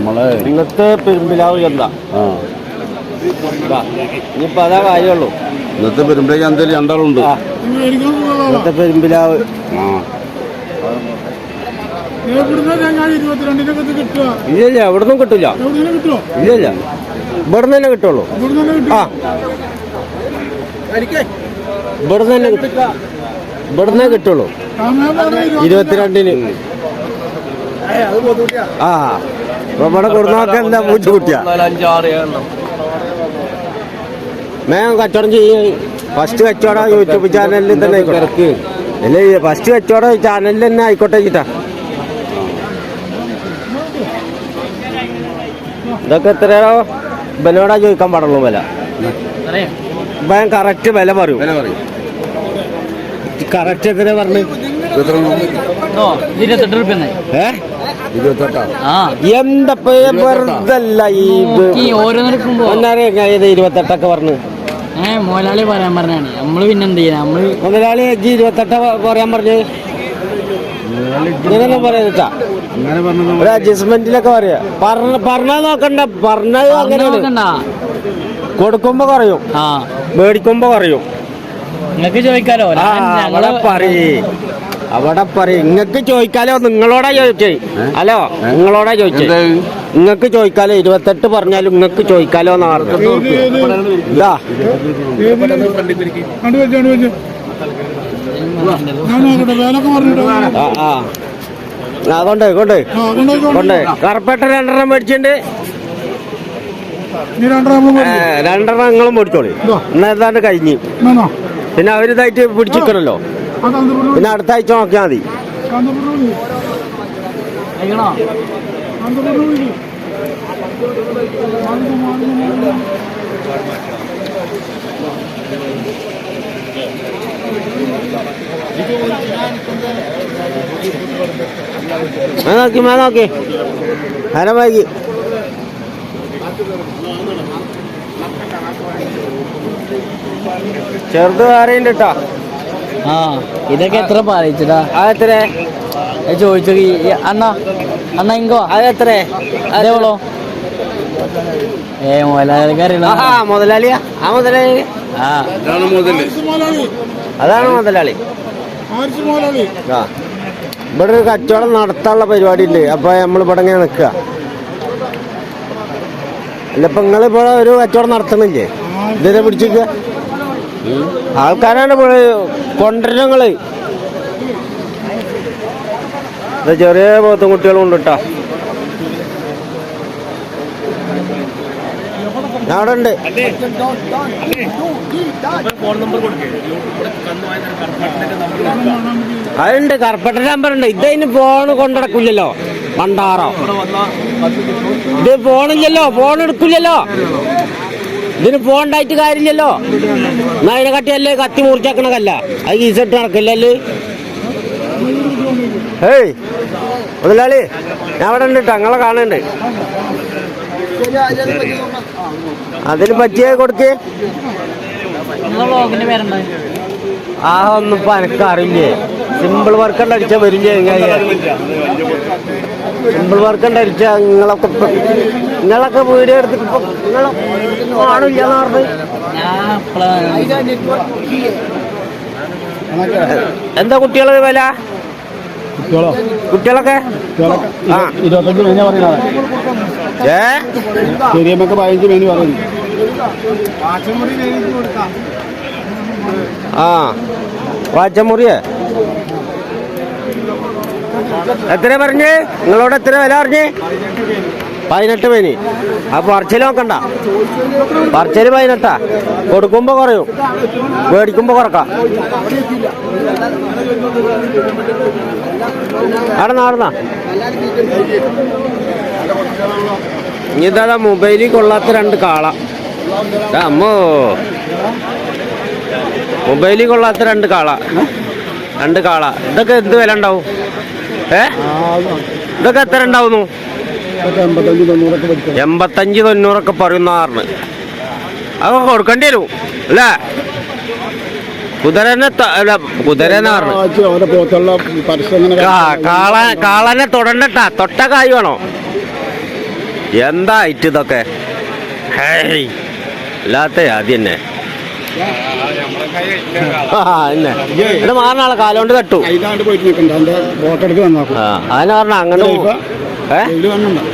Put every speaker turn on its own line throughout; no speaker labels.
നമ്മൾ
ഇന്നത്തെ പെരുമ്പിലാവ് ചന്ത
ആ.
ഇനിയിപ്പോ അതാ കാര്യമുള്ളൂ.
ഇന്നത്തെ പെരുമ്പിലാവ് ചന്തയിൽ രണ്ടാളുണ്ട്.
ഇന്നത്തെ പെരുമ്പിലാവ്.
ആ.
ഇല്ല എവിടുന്നും കിട്ടില്ല ഇല്ല ഇല്ല ഇവിടുന്ന് തന്നെ കിട്ടുള്ളൂ. ആ. ഇവിടുന്ന് തന്നെ ഇവിടുന്നേ കിട്ടുള്ളൂ. ഇരുപത്തിരണ്ടിന്. ആ. ഇവിടെ കൊടുന്നൊക്കെ എന്താ പൂച്ചക്കുട്ടിയാ മേം കച്ചവടം ചെയ്യും. ഫസ്റ്റ് കച്ചവടം യൂട്യൂബ് ചാനലിൽ തന്നെ ആയിക്കോട്ടെ. അല്ലേ ഫസ്റ്റ് കച്ചവടം ചാനലിൽ തന്നെ ആയിക്കോട്ടെ ചിട്ടാ. ഇതൊക്കെ എത്രയോ വിലയോടാ ചോദിക്കാൻ പാടുള്ളൂ വില. ഇപ്പം കറക്റ്റ് വില പറയൂ. കറക്റ്റ് എത്ര പറഞ്ഞു?
ഇരുപത്തെട്ട് റുപ്യ
ഏ?
ഇരുപത്തെട്ടാ
ആ.
വെറുതല്ല ഈ ഇരുപത്തെട്ടൊക്കെ പറഞ്ഞു.
ഏ മോലാളി പറയാൻ പറഞ്ഞാണ്. നമ്മൾ പിന്നെ എന്ത് ചെയ്യാ? നമ്മൾ
മുതലാളി അജി ഇരുപത്തെട്ട പറയാൻ പറഞ്ഞു. ഇങ്ങനെയൊന്നും പറയാ
അങ്ങനെ പറഞ്ഞു
ഒരു അഡ്ജസ്റ്റ്മെന്റിലൊക്കെ പറയാ. പറഞ്ഞ നോക്കണ്ട. പറഞ്ഞത് അങ്ങനെയാണ്. കൊടുക്കുമ്പോ കുറയും
ആ.
മേടിക്കുമ്പോ കുറയും
നിങ്ങക്ക് ചോദിക്കാലോ.
പറയേ. അവിടെ പറയും. നിങ്ങക്ക് ചോദിക്കാലോ നിങ്ങളോടാ ചോദിച്ചേ ഹലോ നിങ്ങളോടാ ചോദിച്ചേ
എന്താ?
നിങ്ങക്ക് ചോദിക്കാലോ ഇരുപത്തെട്ട് പറഞ്ഞാലും നിങ്ങക്ക് ചോദിക്കാലോ അതുകൊണ്ട് ഇതാ. ആ ആ. ആ, കൊണ്ട് കൊണ്ട്. കറുപ്പട്ട രണ്ടെണ്ണം മേടിച്ചിട്ടുണ്ട്. ഏ, രണ്ടെണ്ണം നിങ്ങളും മേടിച്ചോളി. എന്നാ ഏതാണ്ട് കഴിഞ്ഞ്. പിന്നെ അവരിതായിട്ട് പിടിച്ചിക്കണല്ലോ
കാന്തപുരം
പിന്നെ അടുത്ത ആഴ്ച നോക്കിയാൽ മതി. നോക്കി മേ നോക്കി. ഹര വൈകി. ചെറുത് വേറെ ഉണ്ട് കേട്ടോ
ആ ഇതൊക്കെ എത്ര പാലിച്ചിട്ടാ?
അതെത്ര
ചോദിച്ചു അണ്ണ അണ്ണ ഇങ്കോ
അതെത്ര
അതേവളോ ഏ
ആഹാ മുതലാളിയാ. ആ മുതലാളി.
ആ.
അതാണ് മുതലാളി. ആ. ഇവിടെ ഒരു കച്ചവടം നടത്താനുള്ള പരിപാടി ഉണ്ട് അപ്പൊ നമ്മൾ ഇവിടെ ഇങ്ങനെ നിൽക്കുക. അല്ല ഇപ്പൊ നിങ്ങൾ ഒരു കച്ചവടം നടത്തണില്ലേ ഇതിനെ പിടിച്ചിക്ക ആൾക്കാരാണ് ഇത് ചെറിയ പോത്തും കുട്ടികളും ഉണ്ട് കേട്ടോ അവിടെ ഉണ്ട്. അതുണ്ട് കർപ്പട്ട നമ്പർ ഉണ്ട് ഇതതിന് ഫോൺ കൊണ്ടടക്കില്ലല്ലോ പണ്ടാറോ ഇത് ഫോണില്ലല്ലോ ഫോൺ എടുക്കില്ലല്ലോ. ഇതിന് ഫോൺ ഉണ്ടായിട്ട് കാര്യമില്ലല്ലോ. എന്നാ അതിനെ കട്ടിയല്ലേ കത്തി മുറിച്ചേക്കണതല്ല. അത് ഈസിട്ട് നടക്കില്ലല്ലേ ഏയ് മുതലാളി ഞാൻ അവിടെ ഉണ്ട് ഞങ്ങളെ കാണുന്നുണ്ട്. അതിന് പറ്റിയ കൊടുക്കേ. ആ ഒന്നും ഇപ്പൊ എനക്കറിയില്ലേ സിമ്പിൾ വർക്ക് അടിച്ചാ വരില്ലേ സിമ്പിൾ വർക്ക് നിങ്ങളൊക്കെ നിങ്ങളൊക്കെ വീഡിയോ എടുത്തിട്ട് ഇപ്പൊ നിങ്ങൾ എന്ന് പറഞ്ഞു.
ഇപ്പളാ
എന്താ കുട്ടികളെ വില? കുട്ടികളൊക്കെ? ആ.
ഇരുപത്തഞ്ച് മേനി പറയുന്നത്.
ഏ?
ചെറിയമ്മക്ക് പതിനഞ്ച് മേനി പറയുന്നു.
ആ. വാച്ചമുറിയേ? എത്ര പറഞ്ഞ്? നിങ്ങളോട് എത്ര വില പറഞ്ഞ്? പതിനെട്ട് പേനി ആ പറച്ചിൽ നോക്കണ്ട. പറച്ചിൽ പതിനെട്ടാ. കൊടുക്കുമ്പോ കുറയും. മേടിക്കുമ്പോ കുറക്കാം. ആടന്നാ ഇതാ മൊബൈലിൽ കൊള്ളാത്ത രണ്ട് കാള. അമ്മോ. മൊബൈലിൽ കൊള്ളാത്ത രണ്ട് കാള. രണ്ട് കാള. ഇതൊക്കെ എന്ത് വില ഉണ്ടാവും? ഇതൊക്കെ എത്ര ഉണ്ടാവുന്നു?
എൺപത്തഞ്ച് തൊണ്ണൂറൊക്കെ
പറയുന്ന ആറിന് അതൊക്കെ കൊടുക്കേണ്ടി വരും അല്ലേ? കുതിരനെ കുതിരനാറിന്
അവരെ പോത്തുള്ള പരസ്യം ഇങ്ങനെ
കാള കാളനെ തൊടണ്ടട്ട. തൊട്ട കായ് വേണോ? എന്താ ഇറ്റ് ഇതൊക്കെ? ഹേയ് അല്ലാത്ത ആദ്യം തന്നെ. തന്നെ ഇത് മാറണ ആളെ കാലോണ്ട് തട്ടു. അതിന് പറഞ്ഞ? അങ്ങനെ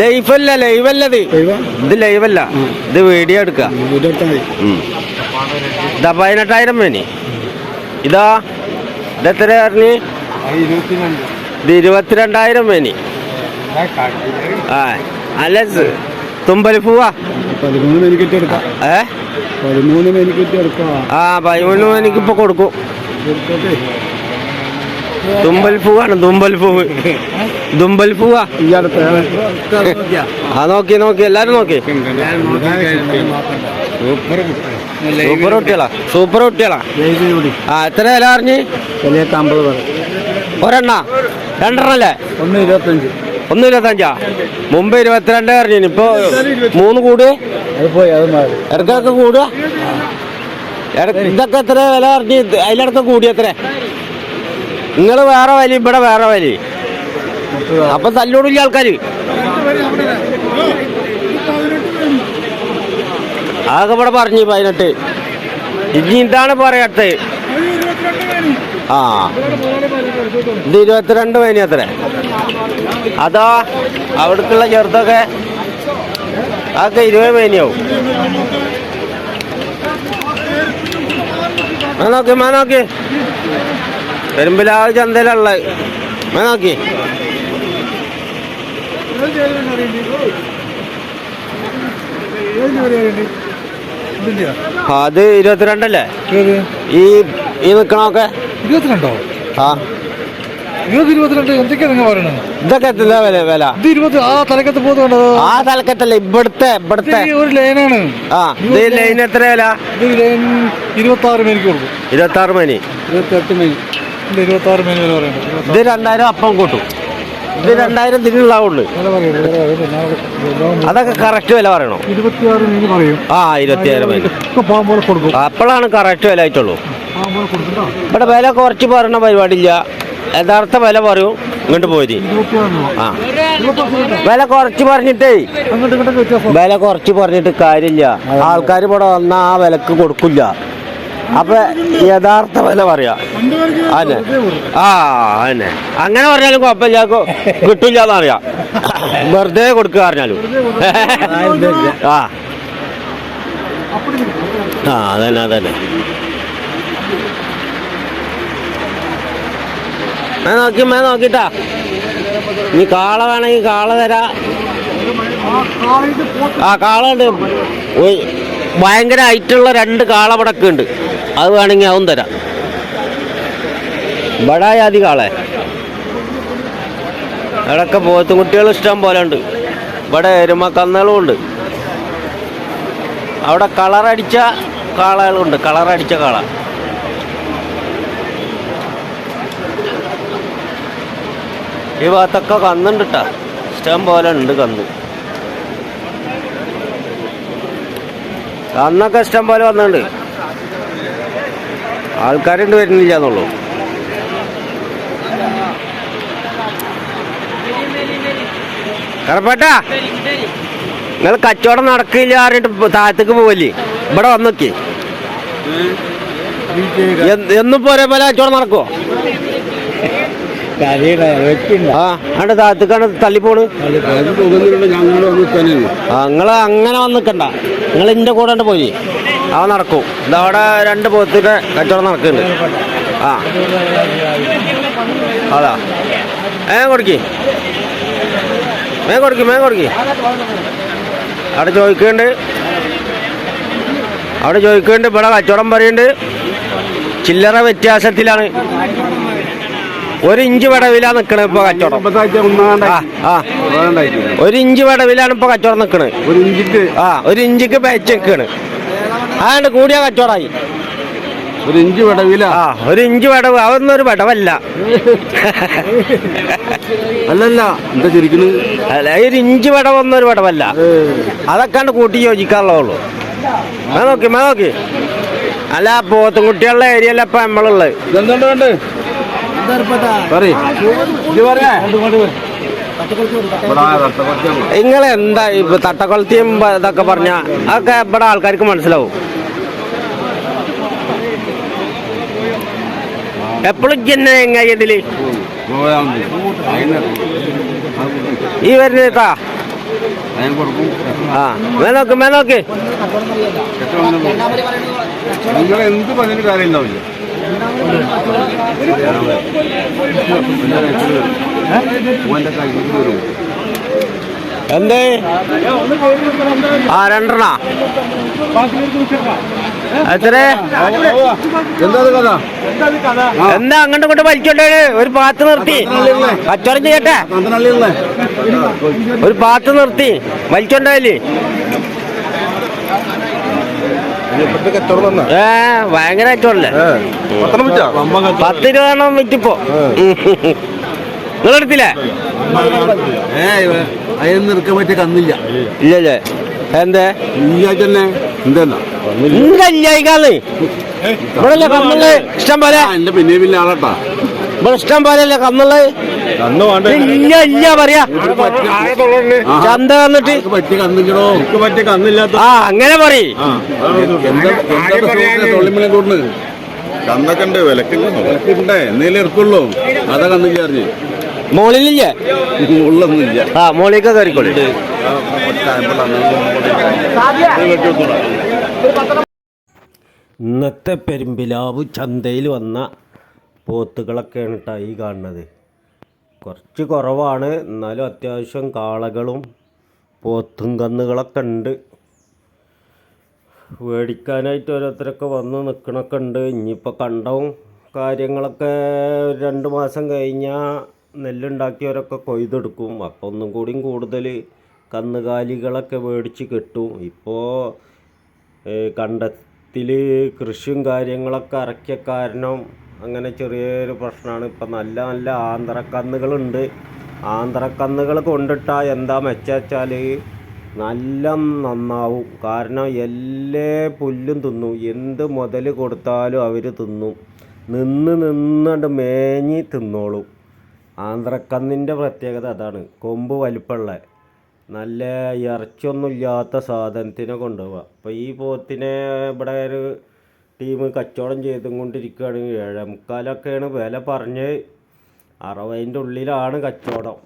ലൈഫല്ല ലൈവല്ലത് ഇത്. ലൈവല്ല ഇത് വീഡിയോ എടുക്ക.
വീടെടുത്താൽ മതി.
ഉം. ഇതാ പതിനെട്ടായിരം മേനി. ഇതാ ഇതെത്ര പറഞ്ഞ്? ഇത് ഇരുപത്തിരണ്ടായിരം മേനി. ആ അല്ല തുമ്പലി തുമ്പൽ പൂവാ. ഏ?
പതിമൂന്ന് മണിക്കൂറ്റി എടുക്കാം
ആ പതിമൂന്ന് മണിക്ക് ഇപ്പൊ
കൊടുക്കും.
തുമ്പൽ പൂവാണ് തുമ്പൽ പൂവ് തുമ്പൽ പൂവാ ആ നോക്കി നോക്കി എല്ലാരും നോക്കി. സൂപ്പർ കുട്ടികളാ സൂപ്പർ കുട്ടികളാ. ആ എത്ര വില അറിഞ്ഞ്?
വലിയ അമ്പത് പറ.
ഒരെണ്ണ? രണ്ടെണ്ണല്ലേ?
ഒന്ന് ഇരുപത്തഞ്ച്.
ഒന്ന് ഇരുപത്തഞ്ചാ? മുമ്പ് ഇരുപത്തിരണ്ട് പറഞ്ഞു ഇപ്പൊ മൂന്ന് കൂട്?
അത് പോയി അത് മാറി.
ഇടക്കൊക്കെ കൂടുക. ഇതൊക്കെ എത്ര വില അറിഞ്ഞ് അതിലിടക്ക് കൂടി നിങ്ങൾ വേറെ വലി ഇവിടെ വേറെ വലി. അപ്പൊ തല്ലോടില്ല ആൾക്കാര്. ആകെ ഇവിടെ പറഞ്ഞു പതിനെട്ട്. ഇനി ഇതാണ് പറയാത്തത് ആ. ഇത് ഇരുപത്തിരണ്ട് മേനി അതോ അവിടുത്തെ ചെറുതൊക്കെ അതൊക്കെ ഇരുപത് മേനിയാവും മേ നോക്കി മേ നോക്കി. പെരുമ്പിലാവ് ചന്തയിലുള്ള മേ നോക്കി. അത് ഇരുപത്തിരണ്ടല്ലേ? ഈ ഈ നിക്കണൊക്കെ
ഇരുപത്തിരണ്ടോ?
ആ.
ഇരുപത് ഇരുപത്തിരണ്ട്? എന്തൊക്കെയാ നിങ്ങൾ പറയണത്?
ഇതൊക്കെ എത്ര വില വില?
ഇത് ഇരുപത്തി ആ തലക്കത്ത് പോകുന്നുണ്ടോ
ആ തലക്കത്തല്ലേ ഇവിടുത്തെ ഇവിടുത്തെ.
ഒരു ലൈനാണ്.
ആ ഇത് ലൈൻ എത്ര വില?
ഇത് ലൈൻ ഇരുപത്തി ആറ് മേനിക്ക് കൊടുക്കും.
ഇരുപത്തി ആറ് മണി
ഇരുപത്തെട്ട് മേനി. ഇല്ല ഇരുപത്തി ആറ് മേനി വില പറയുന്നത്
ഇത് രണ്ടായിരം അപ്പം കൂട്ടും. രണ്ടായിരം അതൊക്കെ കറക്റ്റ് വില പറയണോ? ആ
കൊടുക്കും.
അപ്പോഴാണ് കറക്റ്റ് വില ആയിട്ടുള്ളൂ. ഇവിടെ വില കുറച്ച് പറയണ പരിപാടിയില്ല. യഥാർത്ഥ വില പറയൂ. ഇങ്ങോട്ട് പോരി. ആ. വില കുറച്ച് പറഞ്ഞിട്ടേ. വില കുറച്ച് പറഞ്ഞിട്ട് കാര്യമില്ല. ആൾക്കാർ ഇവിടെ വന്നാൽ ആ വിലക്ക് കൊടുക്കില്ല. അപ്പൊ യഥാർത്ഥ വില പറയാ. അതെ. ആ അതന്നെ. അങ്ങനെ പറഞ്ഞാലും കുഴപ്പമില്ല. കിട്ടില്ലാന്ന് കിട്ടില്ല എന്നറിയാം വെറുതെ കൊടുക്കുക പറഞ്ഞാലും. ആ. ആ അതന്നെ അതന്നെ. മേ നോക്കി മേ നോക്കിട്ടാ. നീ കാള വേണമെങ്കിൽ കാള തരാ. ആ കാള ഉണ്ട്. ഭയങ്കര ഹൈറ്റുള്ള രണ്ട് കാള പടക്കുണ്ട് അത് വേണമെങ്കിൽ അതും തരാം. ബടായാതി കാളെ. അവിടെയൊക്കെ പോത്തും കുട്ടികൾ ഇഷ്ടം പോലെ ഉണ്ട്. ഇവിടെ എരുമ കന്നുകളും ഉണ്ട്. അവിടെ കളറടിച്ച കാളകളുണ്ട്. കളറടിച്ച കാള. ഈ ഭാഗത്തൊക്കെ കന്നുണ്ട് ട്ടാ ഇഷ്ടം പോലെ ഉണ്ട് കന്ന്. കന്നൊക്കെ ഇഷ്ടം പോലെ വന്നിട്ടുണ്ട്. ആൾക്കാരുണ്ട് വരുന്നില്ല എന്നുള്ളൂ കറപ്പേട്ടാ നിങ്ങൾ കച്ചവടം നടക്കില്ല പറഞ്ഞിട്ട് താഴത്തേക്ക് പോവല്ലേ? ഇവിടെ വന്നൊക്കെ. എന്നും പോരെ പോലെ കച്ചവടം നടക്കുവോ? ആ താഴത്തേക്കാണ് തള്ളിപ്പോണ്. നിങ്ങൾ അങ്ങനെ വന്ന് നിൽക്കണ്ട നിങ്ങൾ എന്റെ കൂടെ ഉണ്ട് പോയി. അവ നടക്കും. ഇതവിടെ രണ്ട് പോത്തിന്റെ കച്ചവടം നടക്കുന്നുണ്ട്. ആ. അതാ. ഏ കൊടുക്കി. May കൊടുക്കി may കൊടുക്കി. അവിടെ ചോദിക്കുന്നുണ്ട്. അവിടെ ചോദിക്കുന്നുണ്ട് ഇവിടെ കച്ചവടം പറയുന്നുണ്ട്. ചില്ലറ വ്യത്യാസത്തിലാണ്. ഒരു ഇഞ്ച് വിടവിലാണ് നിക്കണ ഇപ്പൊ കച്ചവടം. ഒരു ഇഞ്ച് വിടവിലാണ് ഇപ്പൊ കച്ചവടം
നിക്കണ്.
ആ ഒരു ഇഞ്ചിക്ക് പേച്ച് നിൽക്കാണ് അതാണ്ട് കൂടിയ കച്ചവടമായി
ഒരു ഇഞ്ച് വടവില?
ആ ഒരു ഇഞ്ച് വിടവ് അതൊന്നും ഒരു വിടവല്ല.
അല്ലല്ല എന്താ ചിരിക്കുന്നു
അല്ല ഒരു ഇഞ്ച് വിടവൊന്നും ഒരു വിടവല്ല. അതൊക്കെയാണ് കൂട്ടി യോജിക്കാനുള്ളതുള്ളൂ. മേ നോക്കി മേ നോക്കി. അല്ല പോത്തും കുട്ടികളുടെ ഏരിയയില ഇപ്പൊ നമ്മളുള്ളത്. നിങ്ങൾ എന്താ ഇപ്പൊ തട്ടക്കൊളത്തിയും ഇതൊക്കെ പറഞ്ഞ? അതൊക്കെ ഇവിടെ ആൾക്കാർക്ക് മനസ്സിലാവും. എപ്പോഴും ജന്നെ എങ്ങനെ
ഇതിൽ?
ഈ
വരുന്നേട്ടാ
ആ മേനോക്ക് മേനോക്ക്
നിങ്ങൾ എന്ത് പറഞ്ഞിട്ട് കാര്യം ഉണ്ടാവില്ല
എന്തേ? ആ രണ്ടെണ്ണ. എത്ര?
എന്താ
അങ്ങോട്ടും ഇങ്ങോട്ട് വലിച്ചോണ്ടേ ഒരു പാത്ത് നിർത്തി. കച്ചവടം ചെയ്യട്ടെ? ഒരു പാത്ത് നിർത്തി.
തന്നെ
ഏ ഭയങ്കര കച്ചവടല്ലേ
പത്രം വെച്ചാ
പത്ത് രൂപ എണ്ണം വിറ്റിപ്പോ. നിങ്ങളെടുത്തില്ലേ?
പറ്റിയ കന്നില്ല.
ഇല്ലല്ലേ എന്തേ? ഇവിടെ ഇഷ്ടം പോലെ.
എന്റെ പിന്നെ പിന്നെ ആളാട്ടാ.
ഇവിടെ ഇഷ്ടം പോലെയല്ലേ കന്നുള്ളത്
കന്ന്
ഇല്ല ഇല്ല പറയാ ചന്ത വന്നിട്ട് ആ അങ്ങനെ പറയ്
തൊള്ളിമല കൂടുന്നത് കന്നൊക്കെ ഉണ്ട് വിലക്കില്ല വിലക്കുണ്ടേ എന്നേലും ഇറക്കുള്ളൂ അതാ കന്നില്ല അറിഞ്ഞ്
മോളിലില്ലേ
ഉള്ളൊന്നുമില്ല
ആ മോളിലേക്ക് കയറിക്കോളി ഇന്നത്തെ പെരുമ്പിലാവ് ചന്തയിൽ വന്ന പോത്തുകളൊക്കെയാണ് കേട്ടോ ഈ കാണുന്നത്. കുറച്ച് കുറവാണ്. എന്നാലും അത്യാവശ്യം കാളകളും പോത്തും കന്നുകളൊക്കെ ഉണ്ട്. മേടിക്കാനായിട്ട് ഓരോരുത്തരൊക്കെ വന്ന് നിൽക്കണൊക്കെ ഉണ്ട്. ഇനിയിപ്പോൾ കണ്ടവും കാര്യങ്ങളൊക്കെ രണ്ട് മാസം കഴിഞ്ഞാൽ നെല്ലുണ്ടാക്കിയവരൊക്കെ കൊയ്തെടുക്കും. അപ്പോൾ ഒന്നും കൂടിയും കൂടുതൽ കന്നുകാലികളൊക്കെ മേടിച്ച് കിട്ടും. ഇപ്പോൾ കണ്ടത്തിൽ കൃഷിയും കാര്യങ്ങളൊക്കെ ഇറക്കിയ കാരണം അങ്ങനെ ചെറിയൊരു പ്രശ്നമാണ് ഇപ്പം നല്ല നല്ല ആന്ധ്രക്കന്നുകളുണ്ട്. ആന്ധ്രക്കന്നുകൾ കൊണ്ടിട്ടാൽ എന്താ മെച്ചാൽ നല്ല നന്നാവും. കാരണം എല്ലാ പുല്ലും തിന്നും. എന്ത് മുതൽ കൊടുത്താലും അവർ തിന്നും. നിന്ന് നിന്നണ്ട് മേഞ്ഞി തിന്നോളും. ആന്ധ്രക്കന്നിന്റെ പ്രത്യേകത അതാണ്. കൊമ്പ് വലിപ്പമുള്ള നല്ല ഇറച്ചിയൊന്നും ഇല്ലാത്ത സാധനത്തിനെ കൊണ്ടുപോവുക. അപ്പോൾ ഈ പോത്തിനെ ഇവിടെ ഒരു ടീം കച്ചവടം ചെയ്തും കൊണ്ടിരിക്കുകയാണ് ഏഴേ മുക്കാലൊക്കെയാണ് വില പറഞ്ഞ് അറുപതിന്റെ ഉള്ളിലാണ് കച്ചവടം.